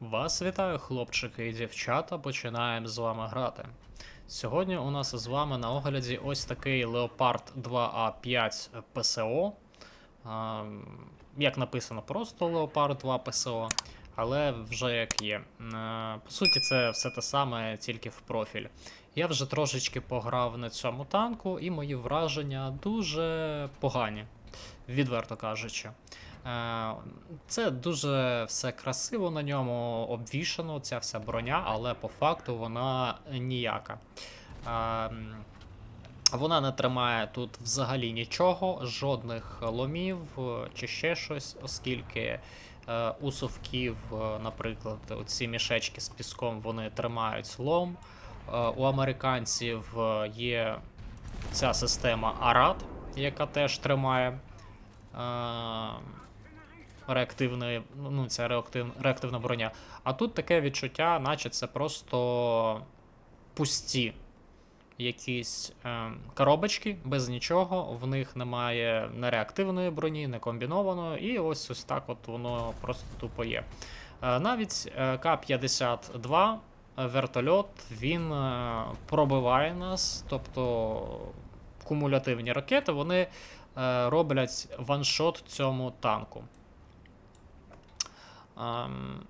Вас вітаю, хлопчики і дівчата. Починаємо з вами грати. Сьогодні у нас з вами на огляді ось такий Leopard 2A5 ПСО. А, Як написано, просто Leopard 2 ПСО, але вже як є. По суті, це все те саме, тільки в профіль. Я вже трошечки пограв на цьому танку, і мої враження дуже погані, відверто кажучи. Е, Це дуже все красиво на ньому обвішано, ця вся броня, але по факту вона ніяка. Е, Вона не тримає тут взагалі нічого, жодних ломів е, чи ще щось, оскільки у совків, наприклад, ці мішечки з піском вони тримають лом. У американців є ця система Арат, яка теж тримає. Реактивної, ну, це реактив, реактивна броня. А тут таке відчуття, наче це просто пусті якісь е, коробочки без нічого, в них немає не реактивної броні, не комбінованої, і ось ось так от воно просто тупо є. Е, навіть е, К-52 е, вертольот він е, пробиває нас, тобто кумулятивні ракети, вони е, роблять ваншот цьому танку. Ем,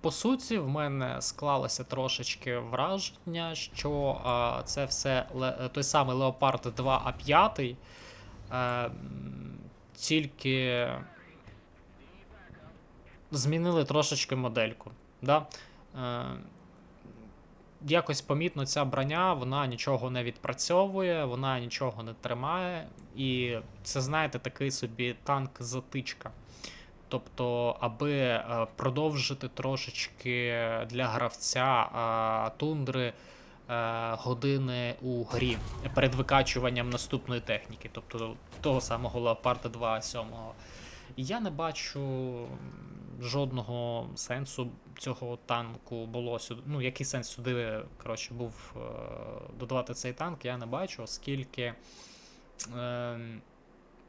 По суті, в мене склалося трошечки враження, що е, це все той самий Leopard 2А5, е, тільки змінили трошечки модельку. Да? Е, якось помітно ця броня, вона нічого не відпрацьовує, вона нічого не тримає. І це, знаєте, такий собі танк-затичка. Тобто, аби е, продовжити трошечки для гравця е, тундри е, години у грі перед викачуванням наступної техніки, тобто того самого Leopard 2 7. Я не бачу жодного сенсу цього танку було сюди. Ну, який сенс сюди коротше, був додавати цей танк, я не бачу, оскільки. Е,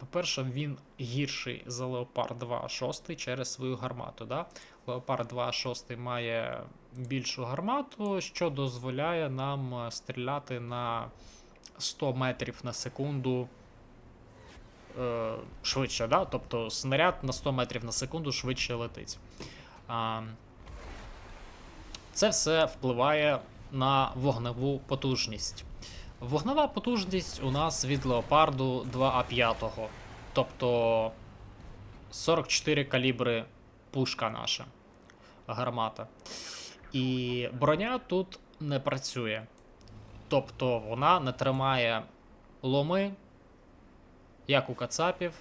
по-перше, він гірший за Leopard 2 6 через свою гармату. Да? Leopard 2 6 має більшу гармату, що дозволяє нам е, стріляти на 100 метрів на секунду е, швидше. Да? Тобто снаряд на 100 метрів на секунду швидше летить. А, це все впливає на вогневу потужність. Вогнева потужність у нас від Леопарду 2А5. Тобто 44 калібри пушка наша гармата. І броня тут не працює. Тобто вона не тримає ломи, як у кацапів,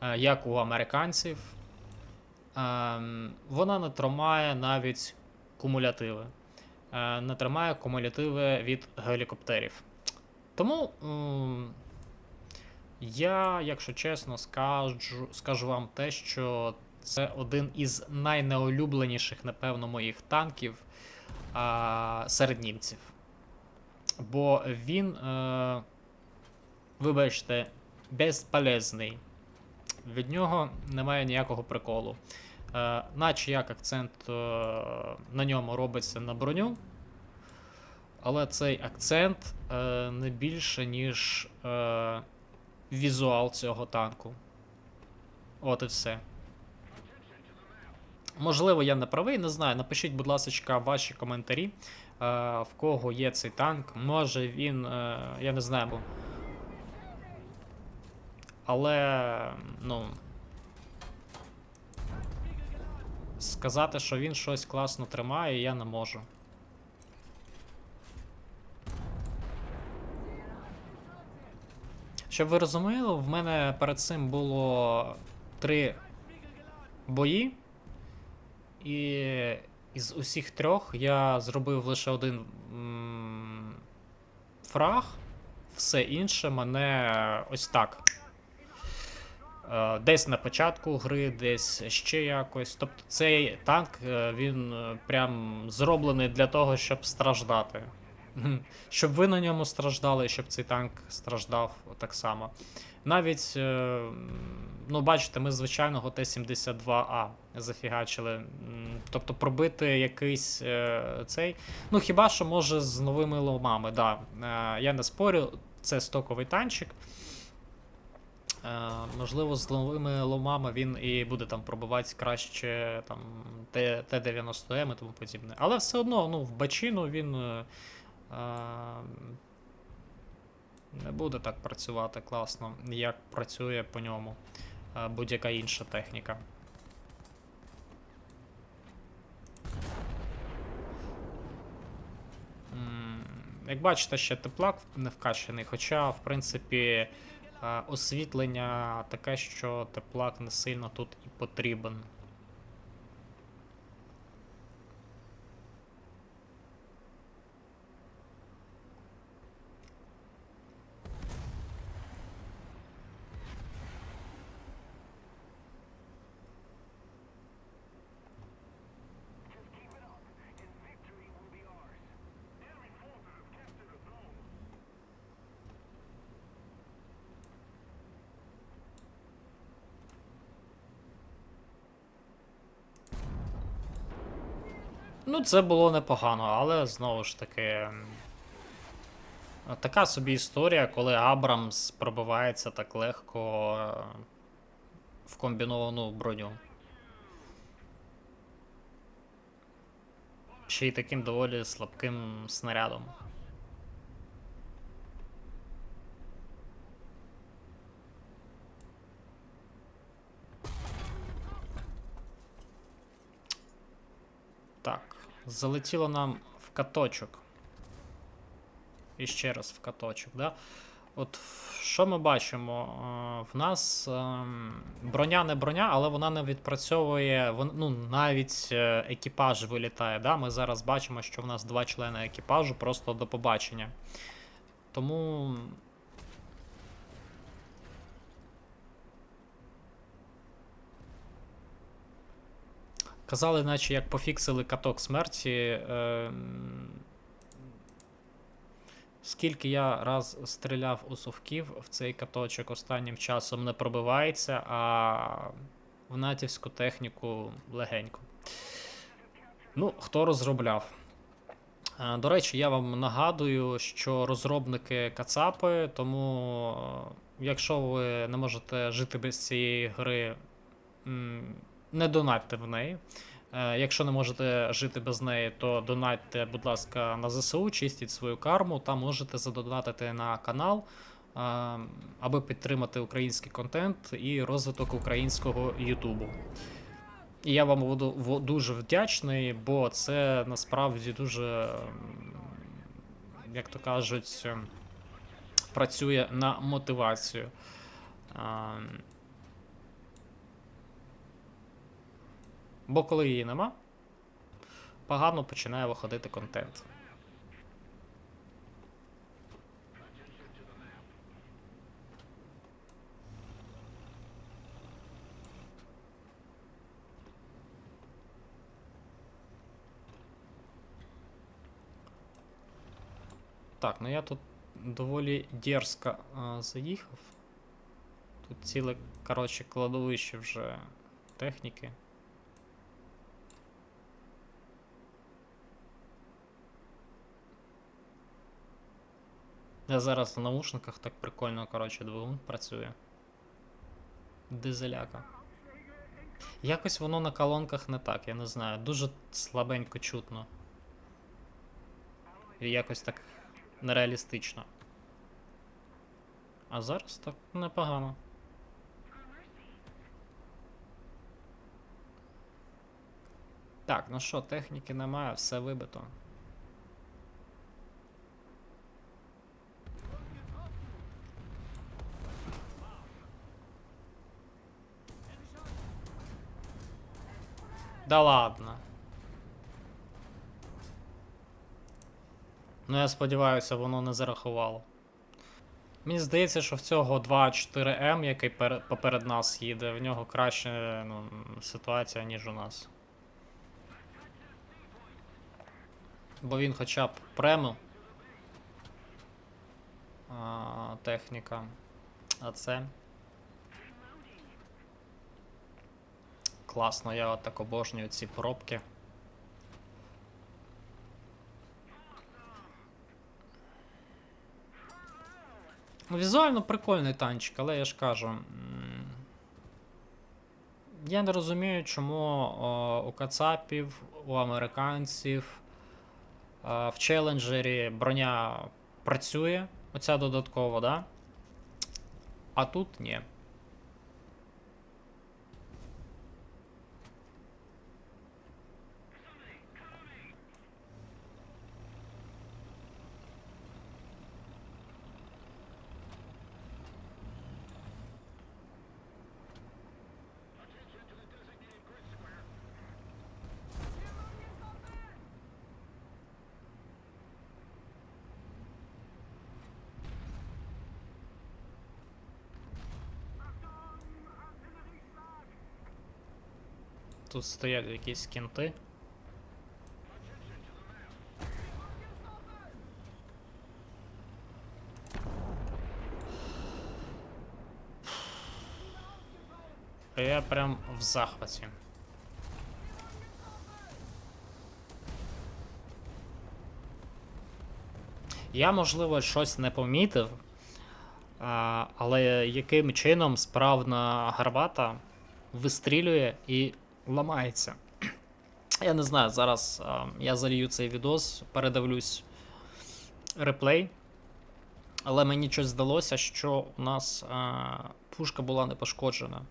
е, як у американців. Ем, Вона не тримає навіть кумулятиви. Е, Не тримає кумулятиви від гелікоптерів. Тому я, якщо чесно, скажу, скажу вам те, що це один із найнеулюбленіших, напевно, моїх танків а, серед німців. Бо він, е, вибачте, безполезний. Від нього немає ніякого приколу. Е, наче як акцент е, на ньому робиться на броню, але цей акцент е, не більше, ніж е, візуал цього танку. От і все. Можливо, я не правий, не знаю. Напишіть, будь ласка, ваші коментарі, е, в кого є цей танк. Може він, е, я не знаю. бо- Але, ну. Сказати, що він щось класно тримає, я не можу. Щоб ви розуміли, в мене перед цим було три бої, і із усіх трьох я зробив лише один фраг, все інше мене ось так. Е, Десь на початку гри, десь ще якось. Тобто цей танк е, він е, прям зроблений для того, щоб страждати. Щоб ви на ньому страждали, щоб цей танк страждав так само. Навіть, е, ну, бачите, ми звичайного Т-72А зафігачили. Тобто пробити якийсь е, цей. Ну, хіба що може з новими ломами, да. Е, я не спорю, це стоковий танчик. Можливо, з новими ломами він і буде там пробивати краще там, Т- Т-90М і тому подібне. Але все одно, ну, в бачину він. Не буде так працювати класно, як працює по ньому е, будь-яка інша техніка. Як бачите, ще теплак не вкачаний, хоча, в принципі, е, освітлення таке, що теплак не сильно тут і потрібен. Ну, це було непогано, але знову ж таки. Така собі історія, коли Абрамс пробивається так легко е, в комбіновану броню. Ще й таким доволі слабким снарядом. Так, залетіло нам в каточок. І ще раз в каточок, да? От що ми бачимо? Е, В нас ем, броня не броня, але вона не відпрацьовує. Ну, навіть е, екіпаж вилітає. Да? Ми зараз бачимо, що в нас два члени екіпажу просто до побачення. Тому. Казали, наче як пофіксили каток смерті. Е, Скільки я раз стріляв у совків в цей каточок останнім часом не пробивається, а в натівську техніку легенько. Ну, хто розробляв? Е, До речі, я вам нагадую, що розробники Кацапи, тому е, якщо ви не можете жити без цієї гри, не донатьте в неї. Е, Якщо не можете жити без неї, то донатьте, будь ласка, на ЗСУ, чистіть свою карму та можете задонатити на канал, е, аби підтримати український контент і розвиток українського Ютубу. І я вам буду дуже вдячний, бо це насправді дуже, як то кажуть, ем, працює на мотивацію. Бо коли її нема, погано починає виходити контент. Так, ну я тут доволі дерзко а, заїхав. Тут ціле, коротше, кладовище вже техніки. Я зараз в наушниках так прикольно, коротше, двигун працює. Дизеляка. Якось воно на колонках не так, я не знаю. Дуже слабенько чутно. І якось так нереалістично. А зараз так непогано. Так, ну що, техніки немає, все вибито. Да ладно. Ну, я сподіваюся, воно не зарахувало. Мені здається, що в цього 2.4М, який пере- поперед нас їде, в нього краще ну, ситуація, ніж у нас. Бо він хоча б прему. А, техніка. А це. Класно, я так обожнюю ці пробки. Ну, Візуально прикольний танчик, але я ж кажу. Я не розумію, чому о, у кацапів, у американців е, в челенджері броня працює, оця додаткова, да? А тут ні. Тут стоять якісь кінти. Я прям в захваті. Я, можливо, щось не помітив, але яким чином справна гарбата вистрілює і ламається. Я не знаю, зараз а, я залію цей відос, передивлюсь реплей. Але мені щось здалося, що у нас а, пушка була не пошкоджена.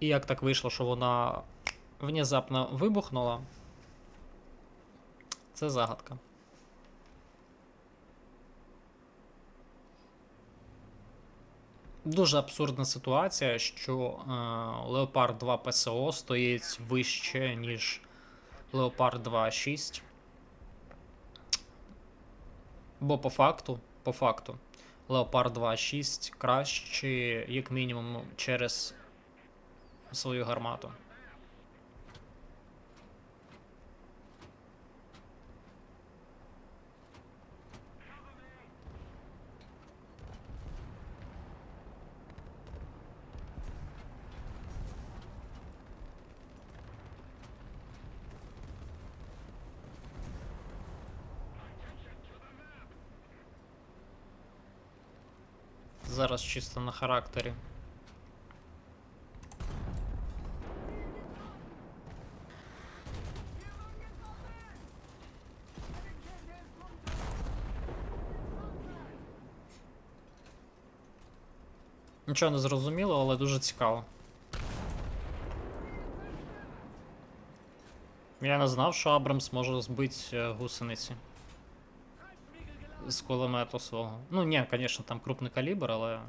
І як так вийшло, що вона внезапно вибухнула, це загадка. Дуже абсурдна ситуація, що е, Leopard 2 ПСО стоїть вище, ніж Leopard 2.6. Бо по факту, по факту, Leopard 2.6 краще, як мінімум, через свою гармату. Зараз чисто на характері. Нічого не зрозуміло, але дуже цікаво. Я не знав, що Абрамс може збити е, гусениці. З кулемету свого. Ну, ні, звісно, там крупний калібр, але.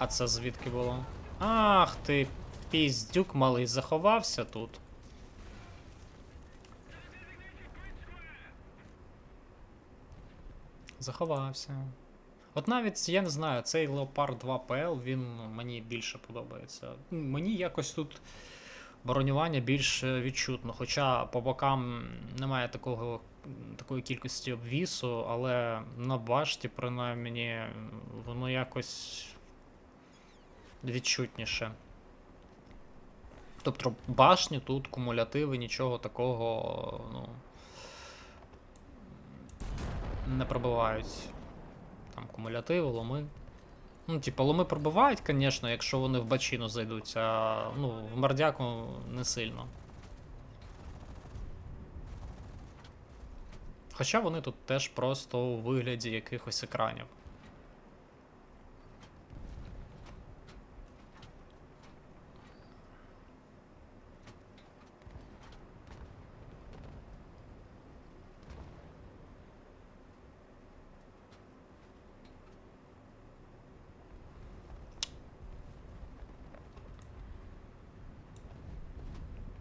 А це звідки було? Ах ти, піздюк малий, заховався тут. Заховався. От навіть я не знаю, цей Leopard 2 PL, він мені більше подобається. Мені якось тут бронювання більш е, відчутно. Хоча по бокам немає такого, такої кількості обвісу, але на башті, принаймні, воно якось відчутніше. Тобто башні тут, кумулятиви, нічого такого, ну. Не пробивають. Там кумулятиви, ломи. Ну, типа, ломи пробивають, звісно, якщо вони в бачину зайдуть, а ну, в мордяку не сильно. Хоча вони тут теж просто у вигляді якихось екранів.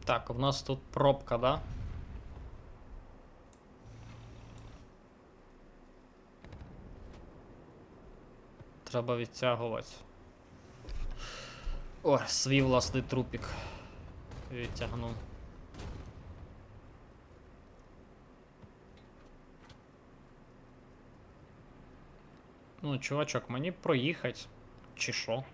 Так, у нас тут пробка, да? Треба відтягувати. О, свій власний трупік. Відтягнув. Ну, чувачок, мені проїхать. Чи що?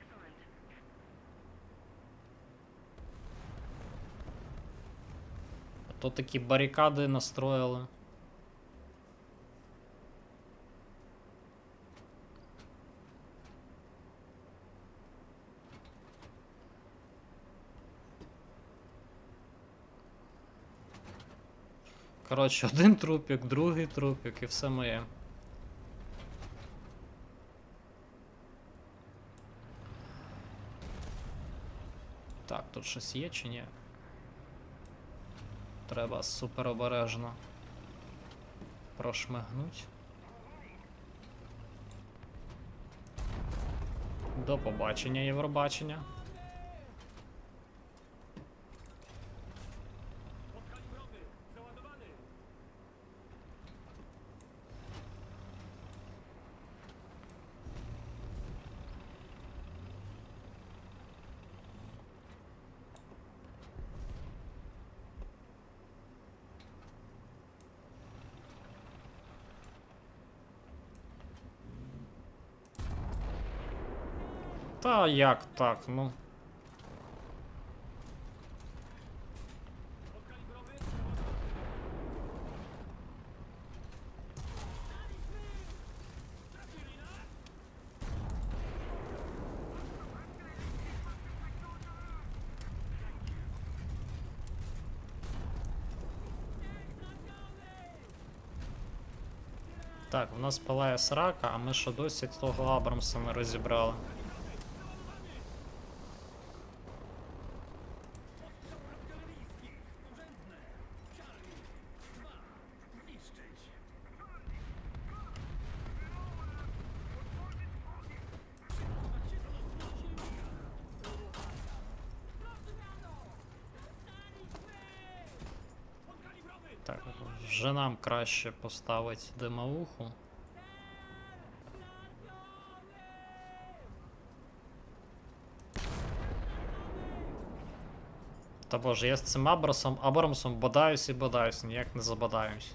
То такі барикади настроїли. Коротше, один трупік, другий трупік і все моє. Так, тут щось є чи ні? Треба супер обережно прошмигнуть. До побачення, Євробачення. Та як так, ну. Так, в нас палає срака, а ми що досі того Абрамса не розібрали. Так, вже нам краще поставить димауху. Та боже, я з цим Абрасом, Абрамсом бодаюсь і бодаюсь, ніяк не забодаюсь.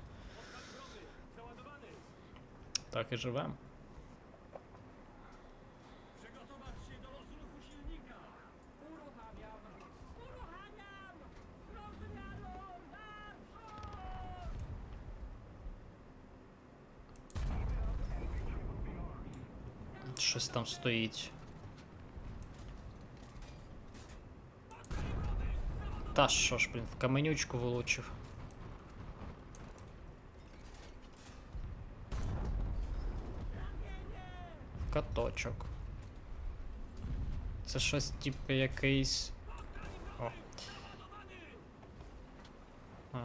Так і живем. Щось там стоїть. Та що ж, блін, в каменючку влучив. В каточок. Це щось типу якийсь. О. А,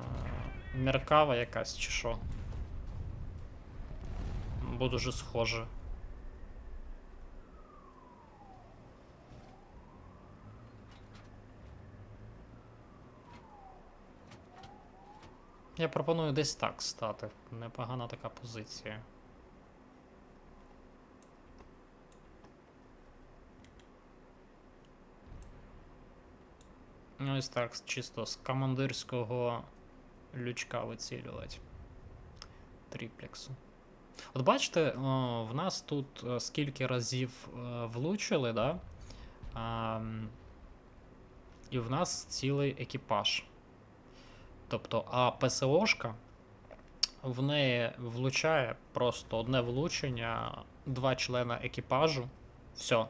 Меркава якась чи що? Бо дуже схоже. Я пропоную десь так стати. Непогана така позиція. Ну, ось так, чисто з командирського лючка вицілювати. Тріплексу. От бачите, о, в нас тут е, скільки разів е, влучили, да? А, і в нас цілий екіпаж. Тобто, а ПСОшка в неї влучає просто одне влучення, два члена екіпажу. Все.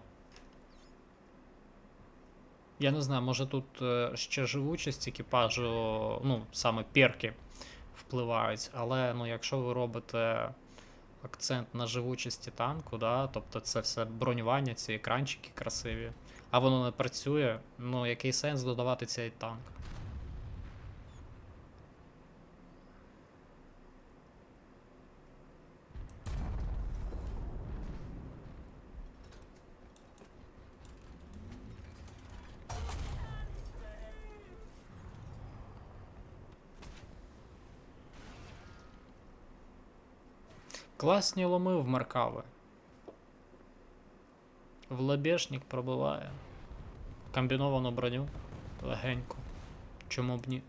Я не знаю, може тут е, ще живучість екіпажу, ну, саме перки впливають, але ну, якщо ви робите акцент на живучості танку, да, тобто це все бронювання, ці екранчики красиві, а воно не працює, ну який сенс додавати цей танк? Класні ломи в Маркави. В лобешник пробиває. комбіновану броню легенько. Чому б ні?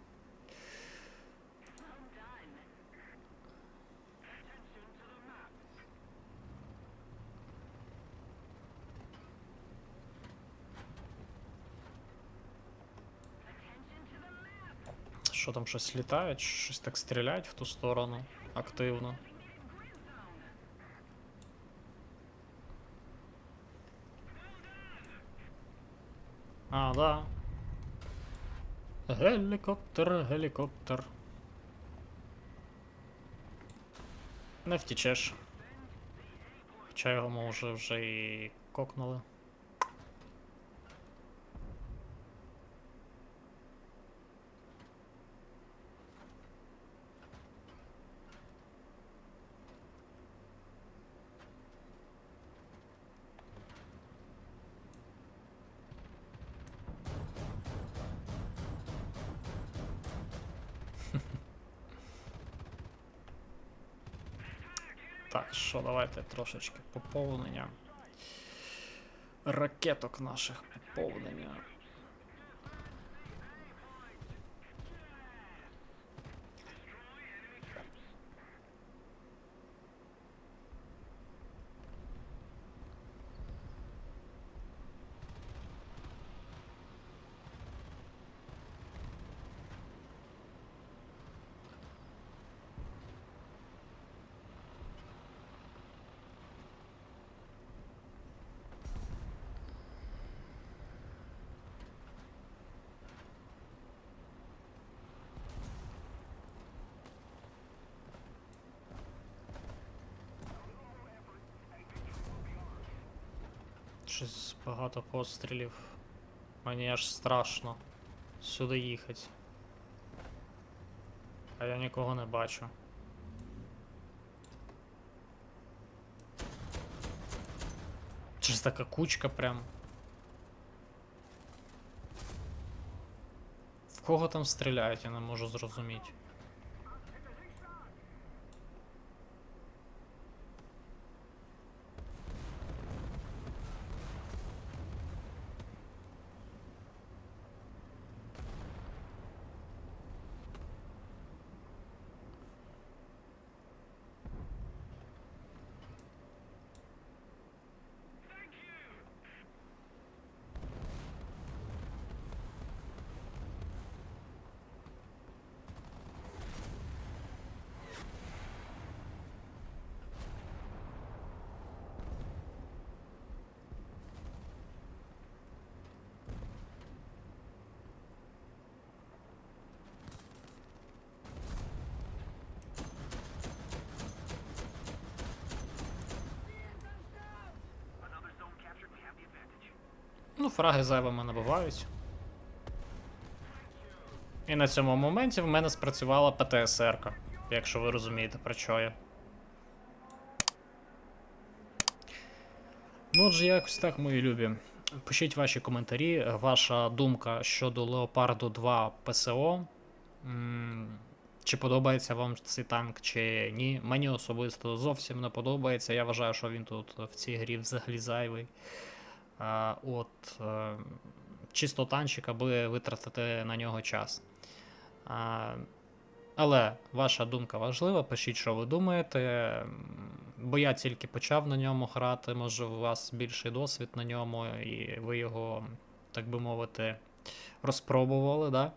Що там щось літає, чи щось так стріляють в ту сторону активно. А, да. Гелікоптер, гелікоптер. Не втічеш. Хоча його може вже і кокнули. Так, що, давайте трошечки поповнення. Ракеток наших поповнення. Щось багато пострілів. Мені аж страшно сюди їхати. А я нікого не бачу. Щось така кучка прям. В кого там стріляють, я не можу зрозуміти. Ну, фраги зайвими набувають. І на цьому моменті в мене спрацювала ПТСР, якщо ви розумієте про що я. Ну, отже, якось так, мої любі. Пишіть ваші коментарі, ваша думка щодо Леопарду 2 ПСО. Чи подобається вам цей танк, чи ні. Мені особисто зовсім не подобається. Я вважаю, що він тут в цій грі взагалі зайвий. А, от, е, чисто танчик, аби витратити на нього час. Але ваша думка важлива, пишіть, що ви думаєте. Бо я тільки почав на ньому грати, може у вас більший досвід на ньому, і ви його, так би мовити, розпробували. Да?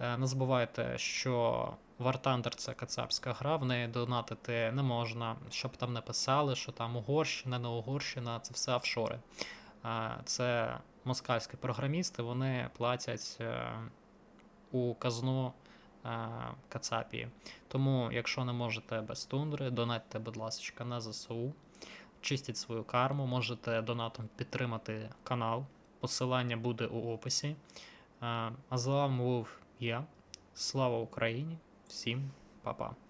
Е, Не забувайте, що War Thunder це кацапська гра, в неї донатити не можна, щоб там не писали, що там Угорщина, не Угорщина, це все офшори. Це москальські програмісти, вони платять е, у казну е, Кацапії. Тому, якщо не можете без тундри, донатьте, будь ласка, на ЗСУ, чистіть свою карму, можете донатом підтримати канал. Посилання буде у описі. Е, А з вами був я. Слава Україні! Всім па-па!